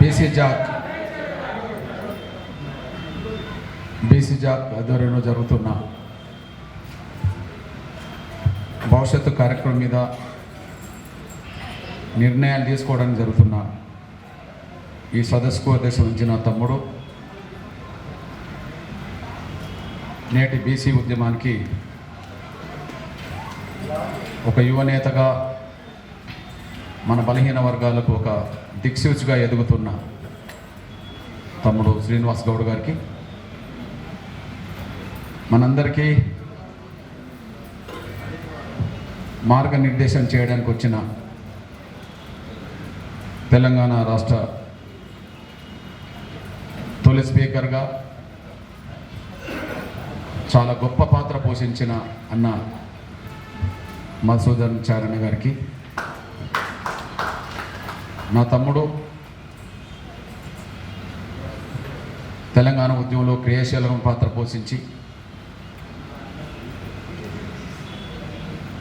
BC Jack. BC Jack ఆధ్వర్యంలో జరుగుతున్న భవిష్యత్తు కార్యక్రమం మీద నిర్ణయాలు తీసుకోవడానికి జరుగుతున్న ఈ సదస్సుకు అధ్యక్షం ఇచ్చిన తమ్ముడు నేటి బీసీ ఉద్యమానికి ఒక యువనేతగా మన బలహీన వర్గాలకు ఒక దిక్సూచిగా ఎదుగుతున్న తమ్ముడు శ్రీనివాస్ గౌడ్ గారికి మనందరికీ మార్గనిర్దేశం చేయడానికి వచ్చిన తెలంగాణ రాష్ట్ర తొలి స్పీకర్గా చాలా గొప్ప పాత్ర పోషించిన అన్న మధుసూదన్ చారణ గారికి నా తమ్ముడు తెలంగాణ ఉద్యమంలో క్రియాశీలకం పాత్ర పోషించి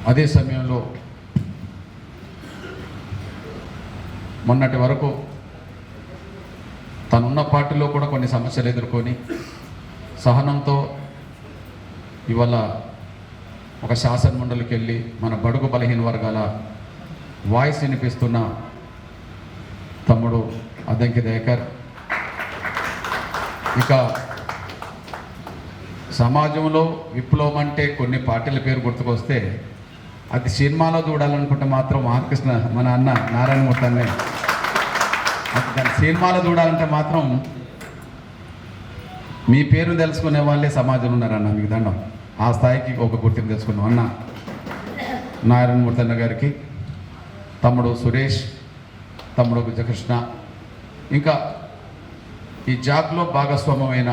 అదే సమయంలో మొన్నటి వరకు తనున్న పార్టీలో కూడా కొన్ని సమస్యలు ఎదుర్కొని సహనంతో ఇవాళ ఒక శాసన మండలికి వెళ్ళి మన బడుగు బలహీన వర్గాల వాయిస్ వినిపిస్తున్న తమ్ముడు అద్దంకి దయాకర్. ఇక సమాజంలో విప్లవం అంటే కొన్ని పార్టీల పేరు గుర్తుకొస్తే అది సినిమాలో చూడాలనుకుంటే మాత్రం మహాకృష్ణ మన అన్న నారాయణమూర్తాన్ని దాని సినిమాలో చూడాలంటే మాత్రం మీ పేరు తెలుసుకునే వాళ్ళే సమాజంలో ఉన్నారన్న మీకు దండం. ఆ స్థాయికి ఒక గుర్తింపు తెలుసుకున్నాం అన్న. నారాయణమూర్తి అన్న గారికి తమ్ముడు సురేష్ తమ్ముడు విజయకృష్ణ. ఇంకా ఈ జాబ్లో భాగస్వామ్యమైన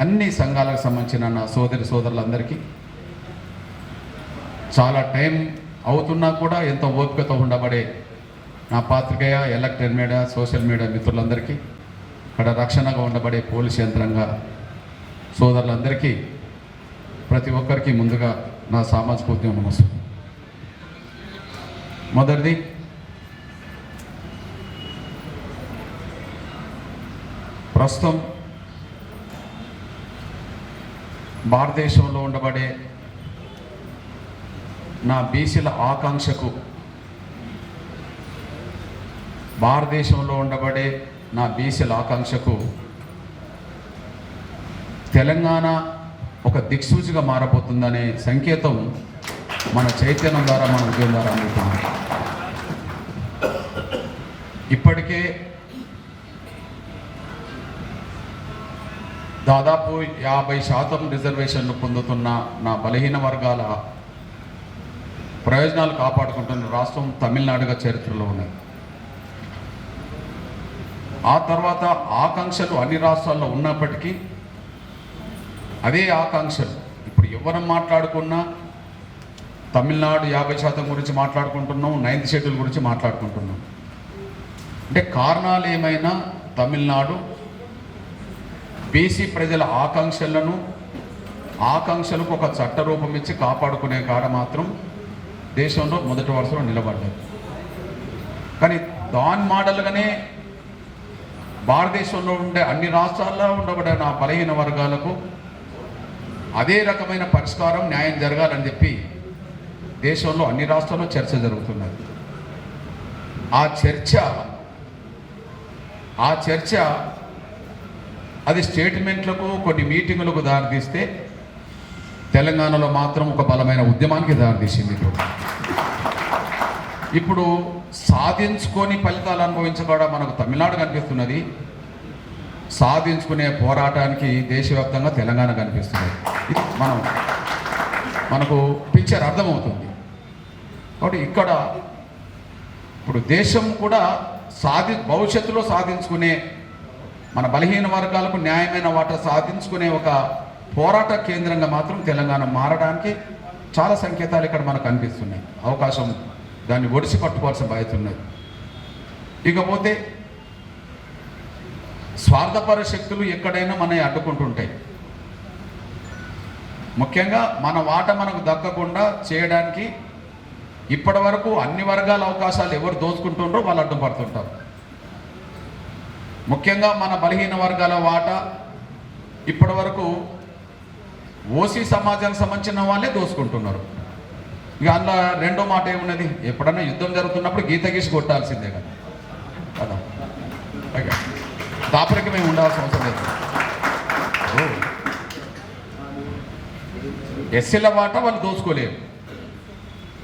అన్ని సంఘాలకు సంబంధించిన నా సోదరి సోదరులందరికీ చాలా టైం అవుతున్నా కూడా ఎంతో ఓపికతో ఉండబడే నా పాత్రికేయ ఎలక్ట్రిక్ మీడియా సోషల్ మీడియా మిత్రులందరికీ ఇక్కడ రక్షణగా ఉండబడే పోలీస్ యంత్రంగా సోదరులందరికీ ప్రతి ఒక్కరికి ముందుగా నా సామాజిక ఉద్యమం మొదటిది ప్రస్తుతం భారతదేశంలో ఉండబడే నా బీసీల ఆకాంక్షకు భారతదేశంలో ఉండబడే నా బీసీల ఆకాంక్షకు తెలంగాణ ఒక దిక్సూచిగా మారబోతుందనే సంకేతం మన చైతన్యం ద్వారా మన ఉద్యమం ద్వారా అందుతుంది. ఇప్పటికే దాదాపు యాభై శాతం రిజర్వేషన్లు పొందుతున్న నా బలహీన వర్గాల ప్రయోజనాలు కాపాడుకుంటున్న రాష్ట్రం తమిళనాడుగా చరిత్రలో ఉన్నాయి ఆ తర్వాత ఆకాంక్షలు అన్ని రాష్ట్రాల్లో ఉన్నప్పటికీ అదే ఆకాంక్షలు. ఇప్పుడు ఎవరు మాట్లాడుకున్నా తమిళనాడు యాభై శాతం గురించి మాట్లాడుకుంటున్నాం నైన్త్ షెడ్యూల్ గురించి మాట్లాడుకుంటున్నాం. అంటే కారణాలు ఏమైనా తమిళనాడు బీసీ ప్రజల ఆకాంక్షలను ఆకాంక్షలకు ఒక చట్ట రూపం ఇచ్చి కాపాడుకునే కాడ మాత్రం దేశంలో మొదటి వరుసలో నిలబడ్డారు. కానీ దాని మోడల్గానే భారతదేశంలో ఉండే అన్ని రాష్ట్రాల్లో ఉండబడే నా బలహీన వర్గాలకు అదే రకమైన పరిష్కారం న్యాయం జరగాలని చెప్పి దేశంలో అన్ని రాష్ట్రాల్లో చర్చ జరుగుతున్నది. ఆ చర్చ ఆ చర్చ అది స్టేట్మెంట్లకు కొన్ని మీటింగులకు దారితీస్తే తెలంగాణలో మాత్రం ఒక బలమైన ఉద్యమానికి దారితీసింది ఇప్పుడు. ఇప్పుడు సాధించుకొని ఫలితాలు అనుభవించబడ మనకు తమిళనాడు కనిపిస్తున్నది. సాధించుకునే పోరాటానికి దేశవ్యాప్తంగా తెలంగాణ కనిపిస్తుంది ఇది మనం మనకు పిక్చర్ అర్థమవుతుంది. కాబట్టి ఇక్కడ ఇప్పుడు దేశం కూడా సాధి భవిష్యత్తులో సాధించుకునే మన బలహీన వర్గాలకు న్యాయమైన వాట సాధించుకునే ఒక పోరాట కేంద్రంగా మాత్రం తెలంగాణ మారడానికి చాలా సంకేతాలు ఇక్కడ మనకు కనిపిస్తున్నాయి అవకాశం దాన్ని ఒడిసి పట్టుకోవాల్సిన బాధ్యత ఉన్నది. ఇకపోతే స్వార్థపర శక్తులు ఎక్కడైనా మన అడ్డుకుంటుంటాయి. ముఖ్యంగా మన వాట మనకు దక్కకుండా చేయడానికి ఇప్పటి వరకు అన్ని వర్గాల అవకాశాలు ఎవరు దోచుకుంటుండ్రో వాళ్ళు అడ్డుపడుతుంటారు. ముఖ్యంగా మన బలహీన వర్గాల వాటా ఇప్పటి వరకు ఓసీ సమాజానికి సంబంధించిన వాళ్ళే దోసుకుంటున్నారు. ఇక అందులో రెండో మాట ఏమున్నది? ఎప్పుడన్నా యుద్ధం జరుగుతున్నప్పుడు గీత గీసి కొట్టాల్సిందే కదా. కదా ఓకే. ఉండాల్సిన అవసరం లేదు. ఎస్సీల వాటా వాళ్ళు దోసుకోలేరు.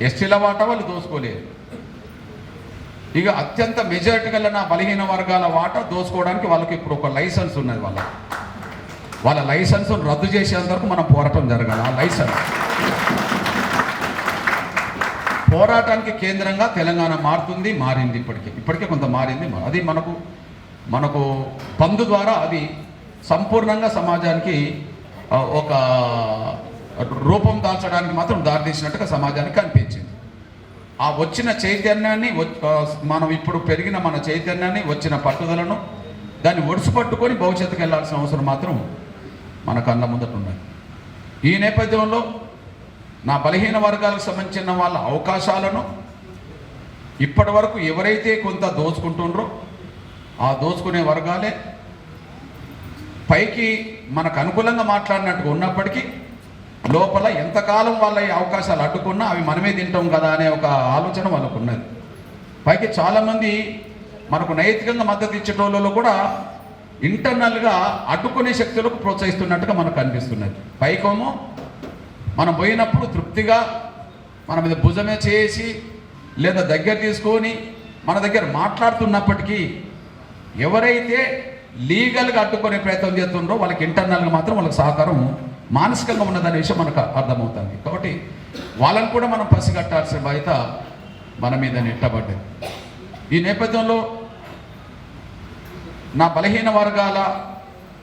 ఎస్టీల వాటా వాళ్ళు దోసుకోలేరు. ఇక అత్యంత మెజారిటీ గల నా బలహీన వర్గాల వాటా దోసుకోవడానికి వాళ్ళకి ఇప్పుడు ఒక లైసెన్స్ ఉన్నది వాళ్ళ వాళ్ళ లైసెన్స్ రద్దు చేసేంత వరకు మనం పోరాటం జరగాలి. ఆ లైసెన్స్ పోరాటానికి కేంద్రంగా తెలంగాణ మారుతుంది మారింది ఇప్పటికే. ఇప్పటికే కొంత మారింది అది మనకు మనకు పందు ద్వారా అది సంపూర్ణంగా సమాజానికి ఒక రూపం దాల్చడానికి మాత్రం దారితీసినట్టుగా సమాజానికి కనిపించింది. ఆ వచ్చిన చైతన్యాన్ని మనం ఇప్పుడు పెరిగిన మన చైతన్యాన్ని వచ్చిన పట్టుదలను దాన్ని ఒడిసి పట్టుకొని భవిష్యత్తుకు వెళ్ళాల్సిన అవసరం మాత్రం మన కళ్ళ ముందట ఉన్నది. ఈ నేపథ్యంలో నా బలహీన వర్గాలకు సంబంధించిన వాళ్ళ అవకాశాలను ఇప్పటి వరకు ఎవరైతే కొంత దోచుకుంటుండ్రో ఆ దోచుకునే వర్గాలే పైకి మనకు అనుకూలంగా మాట్లాడినట్టుగా ఉన్నప్పటికీ లోపల ఎంతకాలం వాళ్ళ ఈ అవకాశాలు అడ్డుకున్నా అవి మనమే తింటాం కదా అనే ఒక ఆలోచన వాళ్ళకు ఉన్నది పైకి చాలామంది మనకు నైతికంగా మద్దతు ఇచ్చేటోళ్ళలో కూడా ఇంటర్నల్గా అడ్డుకునే శక్తులకు ప్రోత్సహిస్తున్నట్టుగా మనకు అనిపిస్తున్నది పైకేమో మనం పోయినప్పుడు తృప్తిగా మన మీద భుజమే చేసి లేదా దగ్గర తీసుకొని మన దగ్గర మాట్లాడుతున్నప్పటికీ ఎవరైతే లీగల్గా అడ్డుకునే ప్రయత్నం చేస్తుండ్రో వాళ్ళకి ఇంటర్నల్గా మాత్రం వాళ్ళకి సహకారం మానసికంగా ఉన్నదనే విషయం మనకు అర్థమవుతుంది. కాబట్టి వాళ్ళని కూడా మనం పసిగట్టాల్సిన బాధ్యత మన మీద నెట్టబడ్డది. ఈ నేపథ్యంలో నా బలహీన వర్గాల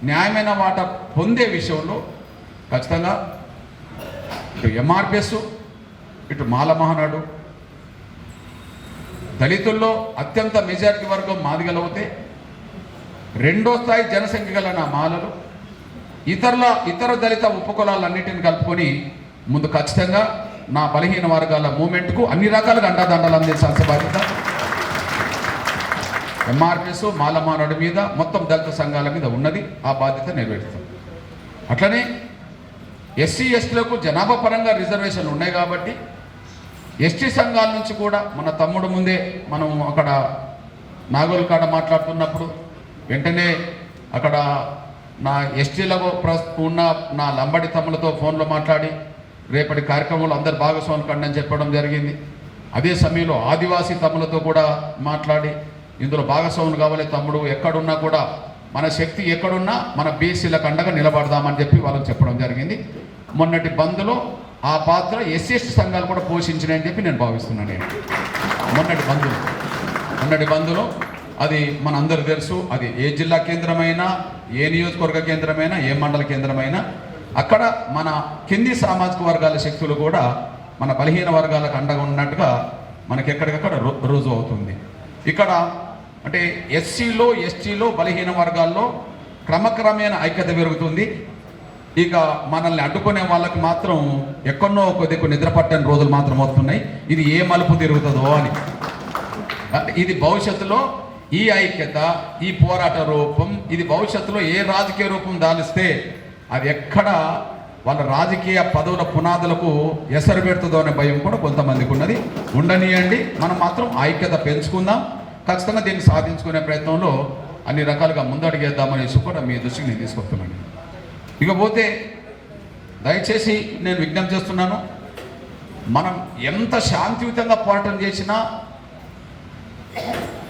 న్యాయమైన వాట పొందే విషయంలో ఖచ్చితంగా ఇటు ఎంఆర్పిఎస్ ఇటు మాల మహానాడు దళితుల్లో అత్యంత మెజారిటీ వర్గం మాదిగలవుతే రెండో స్థాయి జనసంఖ్య గల నా మాలలు ఇతరుల ఇతర దళిత ఉపకులాలన్నింటిని కలుపుకొని ముందు ఖచ్చితంగా నా బలహీన వర్గాల మూమెంట్కు అన్ని రకాలుగా అండాదండలు అందించాల్సిన బాధ్యత. ఎంఆర్పిఎస్ మాలమానాడు మీద మొత్తం దళిత సంఘాల మీద ఉన్నది. ఆ బాధ్యత నెరవేరుస్తాం. అట్లనే ఎస్సీ ఎస్టీలకు జనాభా పరంగా రిజర్వేషన్లు ఉన్నాయి కాబట్టి ఎస్టీ సంఘాల నుంచి కూడా మన తమ్ముడు ముందే మనం అక్కడ నాగోల్ కాడ మాట్లాడుతున్నప్పుడు వెంటనే అక్కడ నా ఎస్టీలకు ఉన్న నా లంబడి తమ్ములతో ఫోన్లో మాట్లాడి రేపటి కార్యక్రమంలో అందరు భాగస్వాములు కండి అని చెప్పడం జరిగింది. అదే సమయంలో ఆదివాసీ తమ్ములతో కూడా మాట్లాడి ఇందులో భాగస్వాములు కావాలి తమ్ముడు ఎక్కడున్నా కూడా మన శక్తి ఎక్కడున్నా మన బీసీలకు అండగా నిలబడదామని చెప్పి వాళ్ళకి చెప్పడం జరిగింది. మొన్నటి బంద్లో ఆ పాత్ర ఎస్సీఎస్టీ సంఘాలు కూడా పోషించినాయని చెప్పి నేను భావిస్తున్నాను నేను. మొన్నటి బంధువులు మొన్నటి బంధులో అది మనందరూ తెలుసు. అది ఏ జిల్లా కేంద్రమైనా ఏ నియోజకవర్గ కేంద్రమైనా ఏ మండల కేంద్రమైనా అక్కడ మన కింది సామాజిక వర్గాల శక్తులు కూడా మన బలహీన వర్గాలకు అండగా ఉన్నట్టుగా మనకి ఎక్కడికక్కడ రు- రుజువు అవుతుంది. ఇక్కడ అంటే ఎస్సీలో ఎస్టీలో బలహీన వర్గాల్లో క్రమక్రమేణ ఐక్యత పెరుగుతుంది. ఇక మనల్ని అడ్డుకునే వాళ్ళకి మాత్రం ఎక్కడో కొద్దిగా నిద్ర పట్టని రోజులు మాత్రం వస్తున్నాయి. ఇది ఏ మలుపు తిరుగుతుందో అని. ఇది భవిష్యత్తులో ఈ ఐక్యత ఈ పోరాట రూపం ఇది భవిష్యత్తులో ఏ రాజకీయ రూపం దాలిస్తే అది ఎక్కడ వాళ్ళ రాజకీయ పదవుల పునాదులకు ఎసరు పెడుతుందో అనే భయం కూడా కొంతమందికి ఉన్నది. ఉండనియండి మనం మాత్రం ఐక్యత పెంచుకుందాం. ఖచ్చితంగా దీన్ని సాధించుకునే ప్రయత్నంలో అన్ని రకాలుగా ముందడుగేద్దామనేసి కూడా మీ దృష్టికి నేను తీసుకొస్తున్నాను. ఇకపోతే దయచేసి నేను విజ్ఞప్తి చేస్తున్నాను మనం ఎంత శాంతియుతంగా పోరాటం చేసినా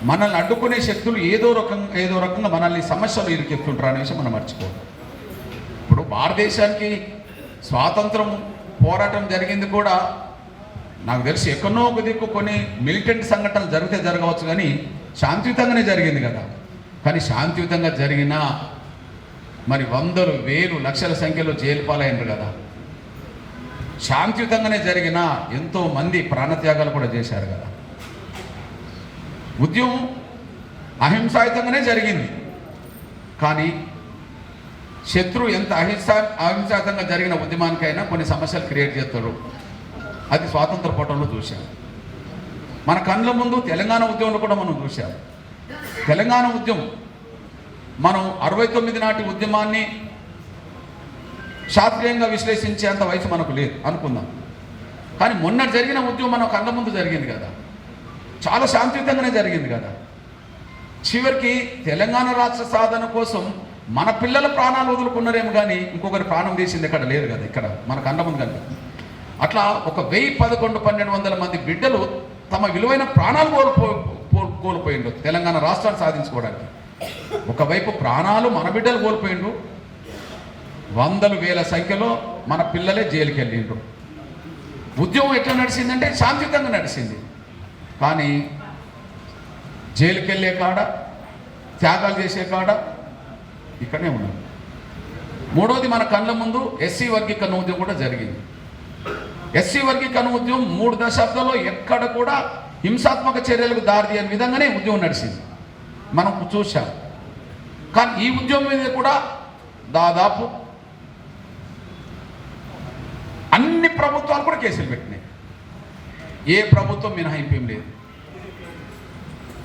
మనల్ని అడ్డుకునే శక్తులు ఏదో రకంగా ఏదో రకంగా మనల్ని సమస్యలు ఇరికెత్తుంటారు అనే విషయం మనం మర్చిపోవాలి ఇప్పుడు భారతదేశానికి స్వాతంత్రం పోరాటం జరిగింది కూడా నాకు తెలిసి ఎక్కడో ఒక దిక్కు కొన్ని మిలిటెంట్ సంఘటనలు జరిగితే జరగవచ్చు కానీ శాంతియుతంగానే జరిగింది కదా. కానీ శాంతియుతంగా జరిగినా మరి వందలు వేలు లక్షల సంఖ్యలో జైలు పాలైనరు కదా. శాంతియుతంగానే జరిగిన ఎంతోమంది ప్రాణత్యాగాలు కూడా చేశారు కదా. ఉద్యమం అహింసాయుతంగానే జరిగింది. కానీ శత్రువు ఎంత అహింసా అహింసాయుతంగా జరిగిన ఉద్యమానికైనా కొన్ని సమస్యలు క్రియేట్ చేస్తారు. అది స్వాతంత్ర పోటంలో చూశాం. మన కళ్ళ ముందు తెలంగాణ ఉద్యమంలో కూడా మనం చూశాం. తెలంగాణ ఉద్యమం మనం అరవై తొమ్మిది నాటి ఉద్యమాన్ని శాస్త్రీయంగా విశ్లేషించేంత వయసు మనకు లేదు అనుకుందాం. కానీ మొన్న జరిగిన ఉద్యమం మన కళ్ళ ముందు జరిగింది కదా. చాలా శాంతియుతంగానే జరిగింది కదా. చివరికి తెలంగాణ రాష్ట్ర సాధన కోసం మన పిల్లల ప్రాణాలు వదులుకున్నారేమో కానీ ఇంకొకరి ప్రాణం తీసింది ఇక్కడ లేదు కదా ఇక్కడ మన కళ్ళ ముందు కనిపిస్తుంది అట్లా ఒక వెయ్యి పదకొండు పన్నెండు వందల మంది బిడ్డలు తమ విలువైన ప్రాణాలు కోల్పో కో- కోల్పోయిండు తెలంగాణ రాష్ట్రాన్ని సాధించుకోవడానికి. ఒకవైపు ప్రాణాలు మన బిడ్డలు కోల్పోయిండు వందలు వేల సంఖ్యలో మన పిల్లలే జైలుకి వెళ్ళిండ్రు ఉద్యమం ఎట్లా నడిచిందంటే శాంతియుతంగా నడిచింది కానీ జైలుకి వెళ్ళే కాడ త్యాగాలు చేసే కాడ ఇక్కడనే ఉన్నాం మూడోది మన కళ్ళ ముందు ఎస్సీ వర్గీకరణ ఉద్యమం కూడా జరిగింది. ఎస్సీ వర్గీకరణ ఉద్యమం మూడు దశాబ్దాల్లో ఎక్కడ కూడా హింసాత్మక చర్యలకు దారితీయని విధంగానే ఉద్యమం నడిచింది. మనం చూసాం కానీ ఈ ఉద్యమం మీద కూడా దాదాపు అన్ని ప్రభుత్వాలు కూడా కేసులు పెట్టినాయి. ఏ ప్రభుత్వం మినహాయింపేం లేదు.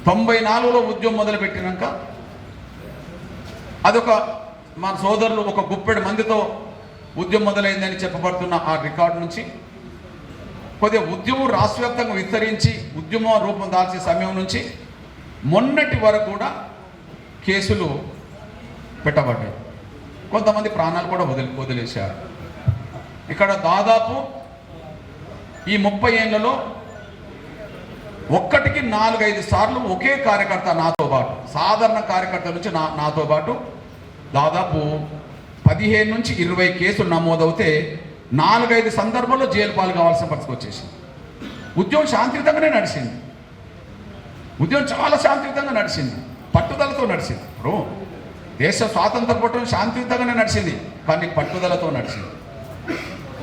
తొంభై నాలుగులో ఉద్యమం మొదలుపెట్టినాక అదొక మన సోదరులు ఒక గుప్పెడు మందితో ఉద్యమం మొదలైందని చెప్పబడుతున్న ఆ రికార్డు నుంచి కొద్దిగా ఉద్యమం రాష్ట్రవ్యాప్తంగా విస్తరించి ఉద్యమం రూపం దాల్చే సమయం నుంచి మొన్నటి వరకు కూడా కేసులు పెట్టబడ్డాయి. కొంతమంది ప్రాణాలు కూడా వదిలి వదిలేశారు. ఇక్కడ దాదాపు ఈ ముప్పై ఏళ్ళలో ఒక్కటికి నాలుగైదు సార్లు ఒకే కార్యకర్త నాతో పాటు సాధారణ కార్యకర్త నుంచి నా నాతో పాటు దాదాపు పదిహేను నుంచి ఇరవై కేసులు నమోదవుతే నాలుగైదు సందర్భాల్లో జైలు పాలు కావాల్సిన పరిస్థితి వచ్చేసింది. ఉద్యమం శాంతియుతంగానే నడిచింది. ఉద్యమం చాలా శాంతియుతంగా నడిచింది. పట్టుదలతో నడిచింది. ఇప్పుడు దేశ స్వాతంత్ర పోవటం శాంతియుతంగానే నడిచింది. కానీ పట్టుదలతో నడిచింది.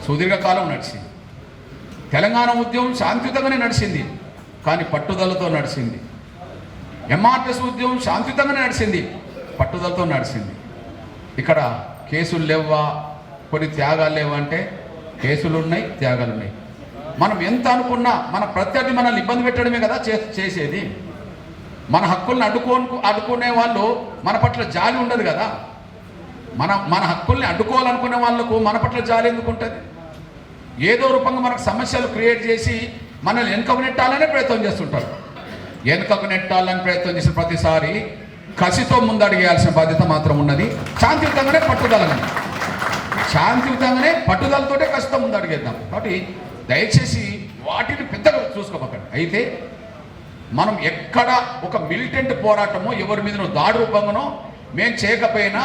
సుదీర్ఘకాలం నడిచింది. తెలంగాణ ఉద్యమం శాంతియుతంగానే నడిచింది కానీ పట్టుదలతో నడిచింది. ఎంఆర్ఎస్ ఉద్యమం శాంతియుతంగానే నడిచింది పట్టుదలతో నడిచింది. ఇక్కడ కేసులు లేవా కొన్ని త్యాగాలు లేవా అంటే కేసులు ఉన్నాయి త్యాగాలు ఉన్నాయి. మనం ఎంత అనుకున్నా మన ప్రత్యర్థి మనల్ని ఇబ్బంది పెట్టడమే కదా చే- చేసేది. మన హక్కుల్ని అడ్డుకోను అడ్డుకునే వాళ్ళు మన పట్ల జాలి ఉండదు కదా. మన మన హక్కుల్ని అడ్డుకోవాలనుకునే వాళ్ళకు మన పట్ల జాలి ఎందుకు ఉంటుంది? ఏదో రూపంగా మనకు సమస్యలు క్రియేట్ చేసి మనల్ని వెనుకకు నెట్టాలనే ప్రయత్నం చేస్తుంటారు. వెనుకకు నెట్టాలని ప్రయత్నం చేసిన ప్రతిసారి కసితో ముందడిగేయాల్సిన బాధ్యత మాత్రం ఉన్నది. శాంతియుతంగానే పట్టుదలని శాంతియుతంగానే పట్టుదలతోటే కసితో ముందడిగేద్దాం. కాబట్టి దయచేసి వాటిని పెద్దగా చూసుకోకండి అయితే మనం ఎక్కడ ఒక మిలిటెంట్ పోరాటమో ఎవరి మీదనో దాడి రూపంగానో మేము చేయకపోయినా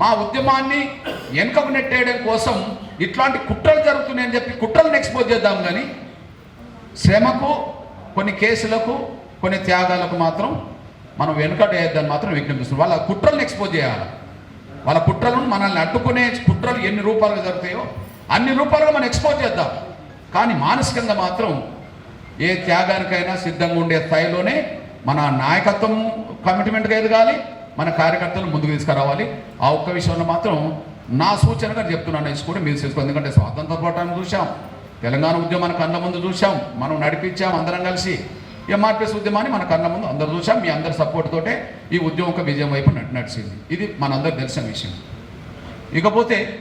మా ఉద్యమాన్ని వెనుకకు నెట్టేయడం కోసం ఇట్లాంటి కుట్రలు జరుగుతున్నాయని చెప్పి కుట్రలను ఎక్స్పోజ్ చేద్దాం కానీ శ్రమకు కొన్ని కేసులకు కొన్ని త్యాగాలకు మాత్రం మనం వెనుకటేయద్దని మాత్రం విజ్ఞప్తిస్తున్నాం. వాళ్ళ కుట్రలను ఎక్స్పోజ్ చేయాలి? వాళ్ళ కుట్రలను మనల్ని అడ్డుకునే కుట్రలు ఎన్ని రూపాలుగా జరుగుతాయో అన్ని రూపాలుగా మనం ఎక్స్పోజ్ చేద్దాం. కానీ మానసికంగా మాత్రం ఏ త్యాగానికైనా సిద్ధంగా ఉండే స్థాయిలోనే మన నాయకత్వం కమిట్మెంట్గా ఎదగాలి మన కార్యకర్తలు ముందుకు తీసుకురావాలి. ఆ ఒక్క విషయంలో మాత్రం నా సూచనగా చెప్తున్నాను కూడా మీరు చేసుకోండి ఎందుకంటే స్వాతంత్ర పోరాటం చూసాం తెలంగాణ ఉద్యమాన్ని కళ్ళ ముందు చూసాం మనం నడిపించాం అందరం కలిసి. ఎంఆర్పిఎస్ ఉద్యమాన్ని మన కళ్ళ ముందు అందరు చూసాం మీ అందరి సపోర్ట్ తోటే ఈ ఉద్యమం ఒక విజయం వైపు నడిచింది. ఇది మనందరికి తెలిసిన విషయం. ఇకపోతే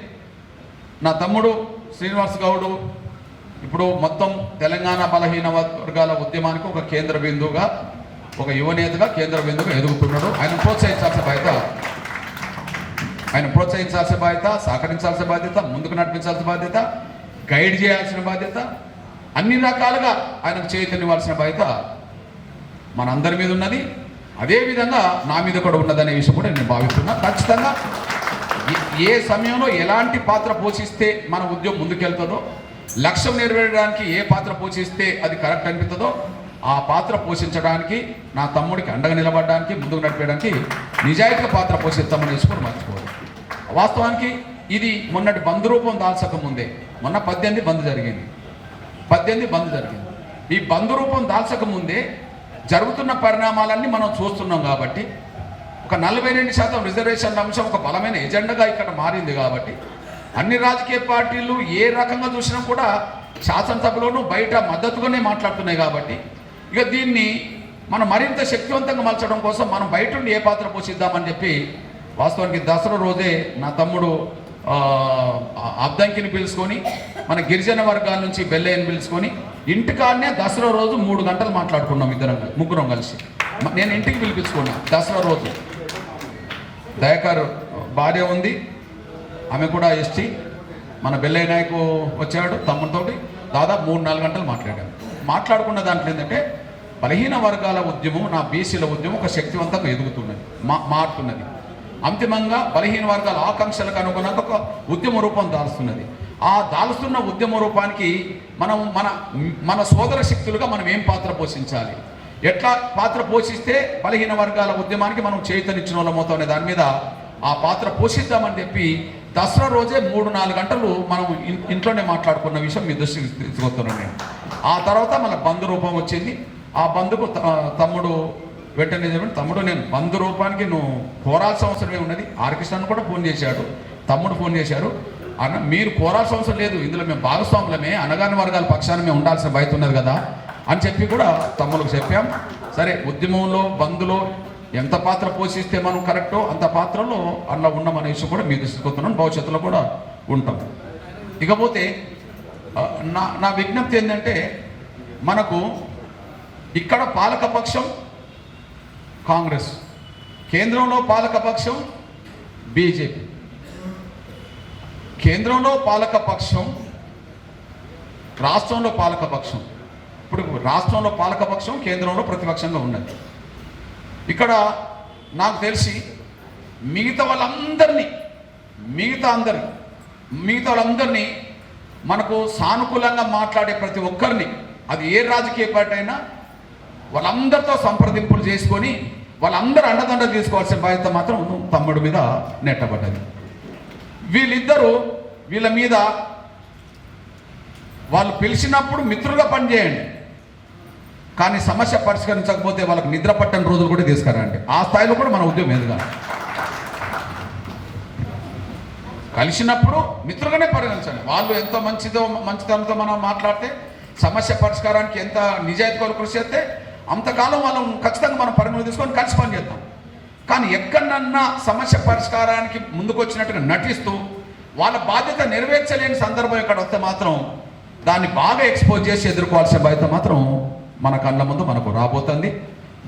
నా తమ్ముడు శ్రీనివాస్ గౌడు ఇప్పుడు మొత్తం తెలంగాణ బలహీన వర్గాల ఉద్యమానికి ఒక కేంద్ర బిందువుగా ఒక యువనేతగా కేంద్ర బిందువుగా ఎదుగుతున్నాడు. ఆయన ప్రోత్సహించాల్సిన బయట ఆయన ప్రోత్సహించాల్సిన బాధ్యత సహకరించాల్సిన బాధ్యత ముందుకు నడిపించాల్సిన బాధ్యత గైడ్ చేయాల్సిన బాధ్యత అన్ని రకాలుగా ఆయనకు చేతనివ్వాల్సిన బాధ్యత మనందరి మీద ఉన్నది. అదేవిధంగా నా మీద కూడా ఉన్నదనే విషయం కూడా నేను భావిస్తున్నా. ఖచ్చితంగా ఏ- ఏ సమయంలో ఎలాంటి పాత్ర పోషిస్తే మన ఉద్యోగం ముందుకెళ్తుందో లక్ష్యం నెరవేరడానికి ఏ పాత్ర పోషిస్తే అది కరెక్ట్ అనిపిస్తుందో ఆ పాత్ర పోషించడానికి నా తమ్ముడికి అండగా నిలబడడానికి ముందుకు నడిపేయడానికి నిజాయితీగా పాత్ర పోషిస్తామని వేసుకొని మర్చిపోదు వాస్తవానికి ఇది మొన్నటి బంద్ రూపం దాల్చక ముందే. మొన్న పద్దెనిమిది బంద్ జరిగింది. పద్దెనిమిది బంద్ జరిగింది. ఈ బంద్ రూపం దాల్చక ముందే జరుగుతున్న పరిణామాలన్నీ మనం చూస్తున్నాం కాబట్టి ఒక నలభై రెండు శాతం రిజర్వేషన్ల అంశం ఒక బలమైన ఎజెండాగా ఇక్కడ మారింది కాబట్టి అన్ని రాజకీయ పార్టీలు ఏ రకంగా చూసినా కూడా శాసనసభలోనూ బయట మద్దతుగానే మాట్లాడుతున్నాయి కాబట్టి ఇక దీన్ని మనం మరింత శక్తివంతంగా మలచడం కోసం మనం బయట నుండి ఏ పాత్ర పోషిద్దామని చెప్పి వాస్తవానికి దసరా రోజే నా తమ్ముడు అబ్దంకిని పిలుచుకొని మన గిరిజన వర్గాల నుంచి బెల్లయ్యని పిలుచుకొని ఇంటికాడనే దసరా రోజు మూడు గంటలు మాట్లాడుకున్నాం ఇద్దరం ముగ్గురం కలిసి. నేను ఇంటికి పిలిపించుకున్నా దసరా రోజు. దయాకర్ భార్య ఉంది ఆమె కూడా ఎస్టీ. మన బెల్లయ్య నాయకు వచ్చాడు తమ్ముడితోటి దాదాపు మూడు నాలుగు గంటలు మాట్లాడాను మాట్లాడుకున్న దాంట్లో ఏంటంటే బలహీన వర్గాల ఉద్యమం నా బీసీల ఉద్యమం ఒక శక్తివంతంగా ఎదుగుతున్నది మా మారుతున్నది. అంతిమంగా బలహీన వర్గాల ఆకాంక్షలకు అనుగుణంగా ఒక ఉద్యమ రూపం దాల్స్తున్నది. ఆ దాల్స్తున్న ఉద్యమ రూపానికి మనం మన మన సోదర శక్తులుగా మనం ఏం పాత్ర పోషించాలి? ఎట్లా పాత్ర పోషిస్తే బలహీన వర్గాల ఉద్యమానికి మనం చైతన్యించిన వాళ్ళమవుతాం అనే దాని మీద ఆ పాత్ర పోషిద్దామని చెప్పి దసరా రోజే మూడు నాలుగు గంటలు మనం ఇంట్లోనే మాట్లాడుకున్న విషయం మీ దృష్టికి తీసుకొస్తున్నాను నేను. ఆ తర్వాత మన బంధు రూపం వచ్చింది. ఆ బంధుకు తమ్ముడు వెంటనే చెప్పి తమ్ముడు నేను బంధు రూపానికి నువ్వు కోరాల్సిన అవసరమే ఉన్నది? ఆర్కృష్ణను కూడా ఫోన్ చేశాడు. తమ్ముడు ఫోన్ చేశారు అన్న మీరు కోరాల్సిన అవసరం లేదు. ఇందులో మేము భాగస్వాములమే. అనగాని వర్గాల పక్షాన మేము ఉండాల్సిన బయట ఉన్నది కదా. అని చెప్పి కూడా తమ్ములకు చెప్పాం. సరే ఉద్యమంలో బంధులో ఎంత పాత్ర పోషిస్తే మనం కరెక్టో అంత పాత్రలో అలా ఉన్న మన విషయం కూడా మీ దృష్టికి భవిష్యత్తులో కూడా ఉంటాం. ఇకపోతే నా నా విజ్ఞప్తి ఏంటంటే మనకు ఇక్కడ పాలకపక్షం కాంగ్రెస్. కేంద్రంలో పాలకపక్షం బీజేపీ. కేంద్రంలో పాలకపక్షం రాష్ట్రంలో పాలకపక్షం ఇప్పుడు రాష్ట్రంలో పాలకపక్షం కేంద్రంలో ప్రతిపక్షంగా ఉన్నది. ఇక్కడ నాకు తెలిసి మిగతా వాళ్ళందరినీ మిగతా అందరి మిగతా వాళ్ళందరినీ మనకు సానుకూలంగా మాట్లాడే ప్రతి ఒక్కరిని అది ఏ రాజకీయ పార్టీ అయినా వాళ్ళందరితో సంప్రదింపులు చేసుకొని వాళ్ళందరూ అండదండ తీసుకోవాల్సిన బాధ్యత మాత్రం తమ్ముడి మీద నెట్టబడ్డది. వీళ్ళిద్దరూ వీళ్ళ మీద వాళ్ళు పిలిచినప్పుడు మిత్రులుగా పనిచేయండి. కానీ సమస్య పరిష్కరించకపోతే వాళ్ళకి నిద్ర పట్టని రోజులు కూడా తీసుకురండి. ఆ స్థాయిలో కూడా మన ఉద్యమం ఎదుగా కలిసినప్పుడు మిత్రులుగానే పరిగణించండి. వాళ్ళు ఎంతో మంచిదో మంచితనంతో మనం మాట్లాడితే సమస్య పరిష్కారానికి ఎంత నిజాయితీ కృషి చేస్తే అంతకాలం వాళ్ళం ఖచ్చితంగా మనం పరిమితి తీసుకొని కలిసి పనిచేద్దాం కానీ ఎక్కడన్నా సమస్య పరిష్కారానికి ముందుకొచ్చినట్టుగా నటిస్తూ వాళ్ళ బాధ్యత నెరవేర్చలేని సందర్భం ఇక్కడ వస్తే మాత్రం దాన్ని బాగా ఎక్స్పోజ్ చేసి ఎదుర్కోవాల్సిన బాధ్యత మాత్రం మన కళ్ళ ముందు మనకు రాబోతుంది.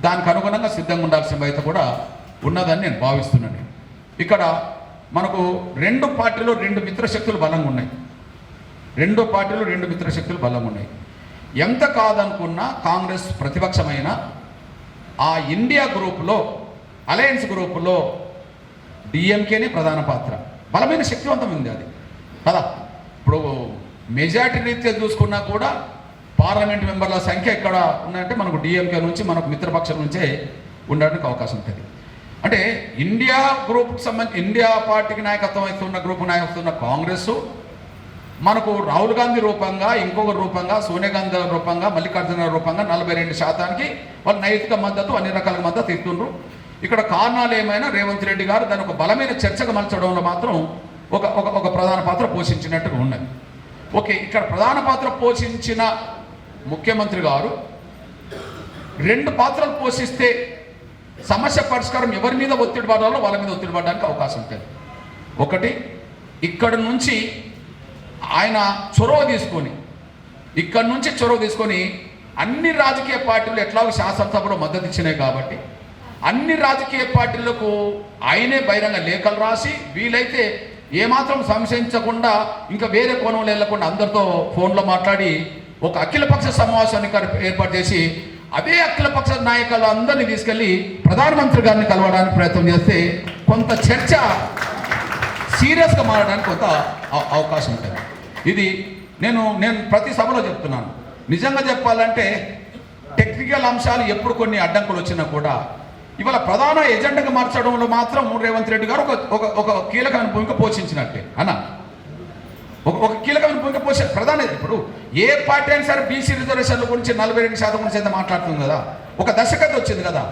దానికి అనుగుణంగా సిద్ధంగా ఉండాల్సిన బాధ్యత కూడా ఉన్నదని నేను భావిస్తున్నాను. ఇక్కడ మనకు రెండు పార్టీలు రెండు మిత్రశక్తులు బలంగా ఉన్నాయి. రెండు పార్టీలు రెండు మిత్రశక్తులు బలంగా ఉన్నాయి. ఎంత కాదనుకున్నా కాంగ్రెస్ ప్రతిపక్షమైన ఆ ఇండియా గ్రూపులో అలయన్స్ గ్రూపులో డిఎంకేనే ప్రధాన పాత్ర. బలమైన శక్తివంతం ఉంది అది. కదా ఇప్పుడు మెజార్టీ రీత్యా చూసుకున్నా కూడా పార్లమెంట్ మెంబర్ల సంఖ్య ఎక్కడ ఉన్నాయంటే మనకు డిఎంకే నుంచి మనకు మిత్రపక్షం నుంచే ఉండడానికి అవకాశం ఉంటుంది. అంటే ఇండియా గ్రూప్కి సంబంధించి ఇండియా పార్టీకి నాయకత్వం వహిస్తున్న గ్రూప్ నాయకత్వం కాంగ్రెస్ మనకు రాహుల్ గాంధీ రూపంగా ఇంకొక రూపంగా సోనియా గాంధీ రూపంగా మల్లికార్జున రూపంగా నలభై రెండు శాతానికి వాళ్ళు నైతిక మద్దతు అన్ని రకాల మద్దతు ఇస్తుండ్రు. ఇక్కడ కారణాలు ఏమైనా? రేవంత్ రెడ్డి గారు దాని ఒక బలమైన చర్చగా మలచడంలో మాత్రం ఒక ఒక ఒక ప్రధాన పాత్ర పోషించినట్టుగా ఉన్నది. ఓకే ఇక్కడ ప్రధాన పాత్ర పోషించిన ముఖ్యమంత్రి గారు రెండు పాత్రలు పోషిస్తే సమస్య పరిష్కారం ఎవరి మీద ఒత్తిడి పడాలో వాళ్ళ మీద ఒత్తిడి పడడానికి అవకాశం ఉంటుంది. ఒకటి ఇక్కడ నుంచి ఆయన చొరవ తీసుకొని ఇక్కడ నుంచి చొరవ తీసుకొని అన్ని రాజకీయ పార్టీలు ఎట్లాగో శాసనసభలో మద్దతు ఇచ్చినాయి కాబట్టి అన్ని రాజకీయ పార్టీలకు ఆయనే బహిరంగ లేఖలు రాసి వీలైతే ఏమాత్రం సంశయించకుండా ఇంకా వేరే కోణంలో వెళ్ళకుండా అందరితో ఫోన్లో మాట్లాడి ఒక అఖిలపక్ష సమావేశాన్ని కర్- ఏర్పాటు చేసి అదే అఖిలపక్ష నాయకులు అందరినీ తీసుకెళ్ళి ప్రధానమంత్రి గారిని కలవడానికి ప్రయత్నం చేస్తే కొంత చర్చ సీరియస్గా మారడానికి కొంత అవకాశం ఉంటుంది. ఇది నేను నేను ప్రతి సభలో చెప్తున్నాను. నిజంగా చెప్పాలంటే టెక్నికల్ అంశాలు ఎప్పుడు కొన్ని అడ్డంకులు వచ్చినా కూడా ఇవాళ ప్రధాన ఎజెండాగా మార్చడంలో మాత్రం రేవంత్ రెడ్డి గారు ఒక ఒక ఒక కీలకమైన భూమిక పోషించినట్టే అన్న ఒక ఒక కీలకమైన భూమిక పోషి ప్రధాన ఇప్పుడు ఏ పార్టీ అయినా సరే బీసీ రిజర్వేషన్ల గురించి నలభై రెండు శాతం గురించి అయితే మాట్లాడుతుంది కదా? ఒక దశకత వచ్చింది కదా?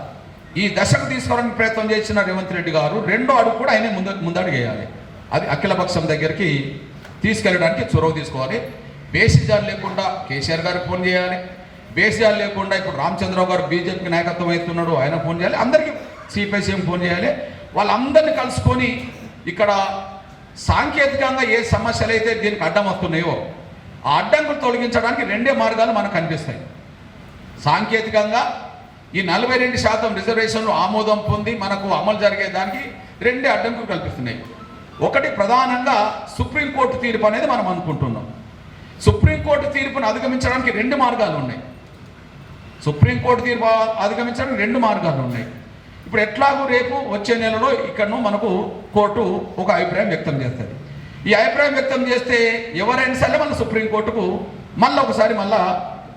ఈ దశకు తీసుకోవడానికి ప్రయత్నం చేసిన రేవంత్ రెడ్డి గారు రెండో అడుగు కూడా ఆయన ముందు ముందడుగు వేయాలి అది అఖిలపక్షం దగ్గరికి తీసుకెళ్ళడానికి చొరవ తీసుకోవాలి. బేసిజాలు లేకుండా కేసీఆర్ గారికి ఫోన్ చేయాలి. వేషాలు లేకుండా ఇప్పుడు రామచంద్రరావు గారు బీజేపీకి నాయకత్వం అవుతున్నాడు ఆయన ఫోన్ చేయాలి. అందరికీ సిపిఐ సీఎం ఫోన్ చేయాలి. వాళ్ళందరినీ కలుసుకొని ఇక్కడ సాంకేతికంగా ఏ సమస్యలు అయితే దీనికి అడ్డం వస్తున్నాయో ఆ అడ్డంకులు తొలగించడానికి రెండే మార్గాలు మనకు కనిపిస్తాయి. సాంకేతికంగా ఈ నలభై రెండు శాతం రిజర్వేషన్లు ఆమోదం పొంది మనకు అమలు జరిగేదానికి రెండే అడ్డంకులు కల్పిస్తున్నాయి. ఒకటి ప్రధానంగా సుప్రీంకోర్టు తీర్పు అనేది మనం అనుకుంటున్నాం. సుప్రీంకోర్టు తీర్పును అధిగమించడానికి రెండు మార్గాలు ఉన్నాయి. సుప్రీంకోర్టు తీర్పు అధిగమించడానికి రెండు మార్గాలు ఉన్నాయి. ఇప్పుడు ఎట్లాగూ రేపు వచ్చే నెలలో ఇక్కడను మనకు కోర్టు ఒక అభిప్రాయం వ్యక్తం చేస్తుంది. ఈ అభిప్రాయం వ్యక్తం చేస్తే ఎవరైనా సరే మన సుప్రీంకోర్టుకు మళ్ళీ ఒకసారి మళ్ళా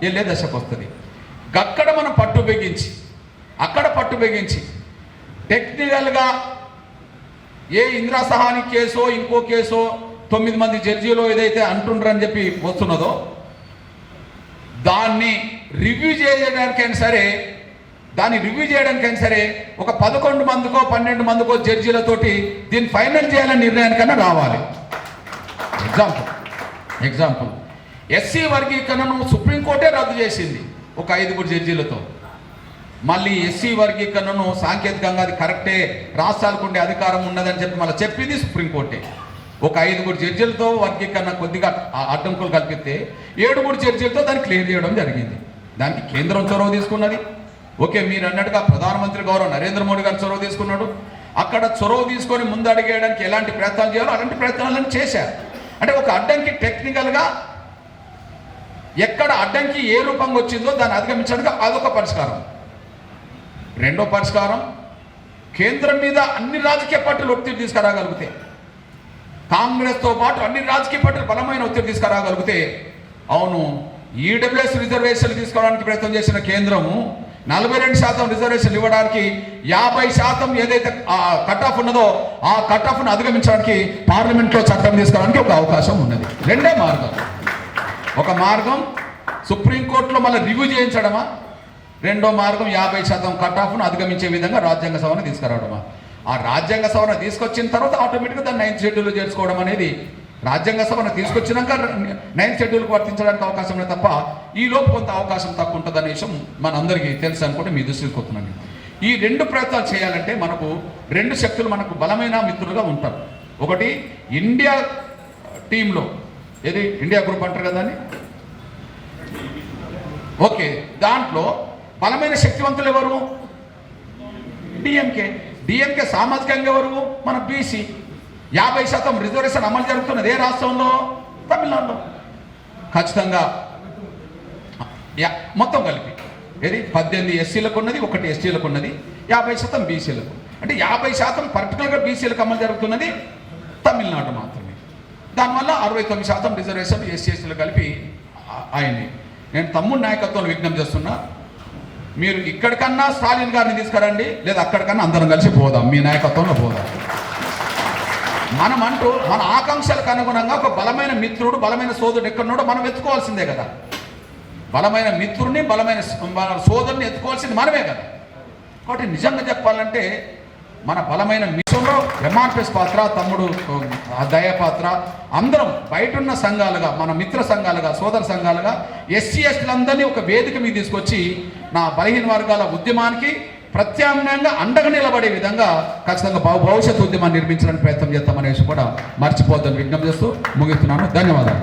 వెళ్ళే దశకు వస్తుంది. అక్కడ మనం పట్టు బిగించి అక్కడ పట్టు బిగించి టెక్నికల్గా ఏ ఇందిరా సహాని కేసో ఇంకో కేసో తొమ్మిది మంది జడ్జీలో ఏదైతే అంటుండ్రని చెప్పి వస్తున్నదో దాన్ని రివ్యూ చేయడానికైనా సరే దాన్ని రివ్యూ చేయడానికైనా సరే ఒక పదకొండు మందికో పన్నెండు మందికో జడ్జీలతోటి దీన్ని ఫైనల్ చేయాలని నిర్ణయానికైనా రావాలి. ఎగ్జాంపుల్ ఎగ్జాంపుల్ ఎస్సీ వర్గీకరణను సుప్రీంకోర్టే రద్దు చేసింది ఒక ఐదుగురు జడ్జీలతో. మళ్ళీ ఎస్సీ వర్గీకరణను సాంకేతికంగా అది కరెక్టే రాష్ట్రాలకు ఉండే అధికారం ఉన్నదని చెప్పి మళ్ళీ చెప్పింది సుప్రీంకోర్టే. ఒక ఐదుగురు జడ్జీలతో వర్గీకరణ కొద్దిగా ఆ అడ్డంకులు కల్పిస్తే ఏడుగురు జడ్జీలతో దాన్ని క్లియర్ చేయడం జరిగింది. దానికి కేంద్రం చొరవ తీసుకున్నది. ఓకే మీరు అన్నట్టుగా ప్రధానమంత్రి గౌరవ నరేంద్ర మోడీ గారు చొరవ తీసుకున్నాడు. అక్కడ చొరవ తీసుకొని ముందు అడిగేయడానికి ఎలాంటి ప్రయత్నాలు చేయాలో అలాంటి ప్రయత్నాలను చేశారు. అంటే ఒక అడ్డంకి టెక్నికల్గా ఎక్కడ అడ్డంకి ఏ రూపంగా వచ్చిందో దాన్ని అధిగమించడానికి అదొక పరిష్కారం. రెండో పరిష్కారం కేంద్రం మీద అన్ని రాజకీయ పార్టీలు ఒత్తిడి తీసుకురాగలిగితే కాంగ్రెస్తో పాటు అన్ని రాజకీయ పార్టీలు బలమైన ఒత్తిడి తీసుకురాగలిగితే అవును ఈడబ్ల్యూఎస్ రిజర్వేషన్లు తీసుకోవడానికి ప్రయత్నం చేసిన కేంద్రము నలభై రెండు శాతం రిజర్వేషన్లు ఇవ్వడానికి యాభై శాతం ఏదైతే ఆ కట్ ఆఫ్ ఉన్నదో ఆ కట్ ఆఫ్ను అధిగమించడానికి పార్లమెంట్లో చట్టం తీసుకోవడానికి ఒక అవకాశం ఉన్నది. రెండే మార్గం. ఒక మార్గం సుప్రీంకోర్టులో మళ్ళీ రివ్యూ చేయించడమా? రెండో మార్గం యాభై శాతం కట్ ఆఫ్ను అధిగమించే విధంగా రాజ్యాంగ సభను తీసుకురావడమా? ఆ రాజ్యాంగ సభను తీసుకొచ్చిన తర్వాత ఆటోమేటిక్గా దాన్ని నైన్త్ షెడ్యూల్ చేర్చుకోవడం అనేది రాజ్యాంగ సభను తీసుకొచ్చినాక నైన్త్ షెడ్యూల్కి వర్తించడానికి అవకాశం లేదు తప్ప ఈలోపు కొంత అవకాశం తక్కువ ఉంటుంది అనే విషయం మనందరికీ తెలుసు అనుకుంటే మీ దృష్టికి వస్తున్నాను ఈ రెండు ప్రయత్నాలు చేయాలంటే మనకు రెండు శక్తులు మనకు బలమైన మిత్రులుగా ఉంటారు. ఒకటి ఇండియా టీంలో ఏది? ఇండియా గ్రూప్ అంటారు కదా అని ఓకే దాంట్లో బలమైన శక్తివంతులు ఎవరు? డిఎంకే డిఎంకే సామాజికంగా ఎవరు? మన బీసీ యాభై శాతం రిజర్వేషన్ అమలు జరుగుతున్నది ఏ రాష్ట్రంలో? తమిళనాడులో. ఖచ్చితంగా. యా మొత్తం కలిపి. ఏది? పద్దెనిమిది ఎస్సీలకు ఉన్నది ఒకటి ఎస్టీలకు ఉన్నది యాభై శాతం బీసీలకు అంటే యాభై శాతం పర్టికులర్గా బీసీలకు అమలు జరుగుతున్నది తమిళనాడు మాత్రమే. దానివల్ల అరవై తొమ్మిది శాతం రిజర్వేషన్ ఎస్సీ ఎస్టీలు కలిపి ఆయన్ని నేను తమ్ముడు నాయకత్వంలో విజ్ఞప్తి చేస్తున్నా. మీరు ఇక్కడికన్నా స్టాలిన్ గారిని తీసుకురండి లేదా అక్కడికన్నా అందరం కలిసి పోదాం మీ నాయకత్వంలో పోదాం. మనం అంటూ మన ఆకాంక్షలకు అనుగుణంగా ఒక బలమైన మిత్రుడు బలమైన సోదరుడు ఎక్కడున్నాడో మనం ఎత్తుకోవాల్సిందే కదా. బలమైన మిత్రుడిని బలమైన మన సోదరుని ఎత్తుకోవాల్సింది మనమే కదా. కాబట్టి నిజంగా చెప్పాలంటే మన బలమైన మిషన్లో ఎంఆర్పిఎస్ పాత్ర తమ్ముడు దయ పాత్ర. అందరం బయటున్న సంఘాలుగా మన మిత్ర సంఘాలుగా సోదర సంఘాలుగా ఎస్సీ ఎస్టీలందరినీ ఒక వేదిక మీద తీసుకొచ్చి నా బలహీన వర్గాల ఉద్యమానికి ప్రత్యామ్నాయంగా అండగా నిలబడే విధంగా ఖచ్చితంగా భవ- భవిష్యత్ ఉద్యమాన్ని నిర్మించడానికి ప్రయత్నం చేస్తామనే విషయం కూడా మర్చిపోద్దని విజ్ఞప్తి చేస్తూ ముగిస్తున్నాను. ధన్యవాదాలు.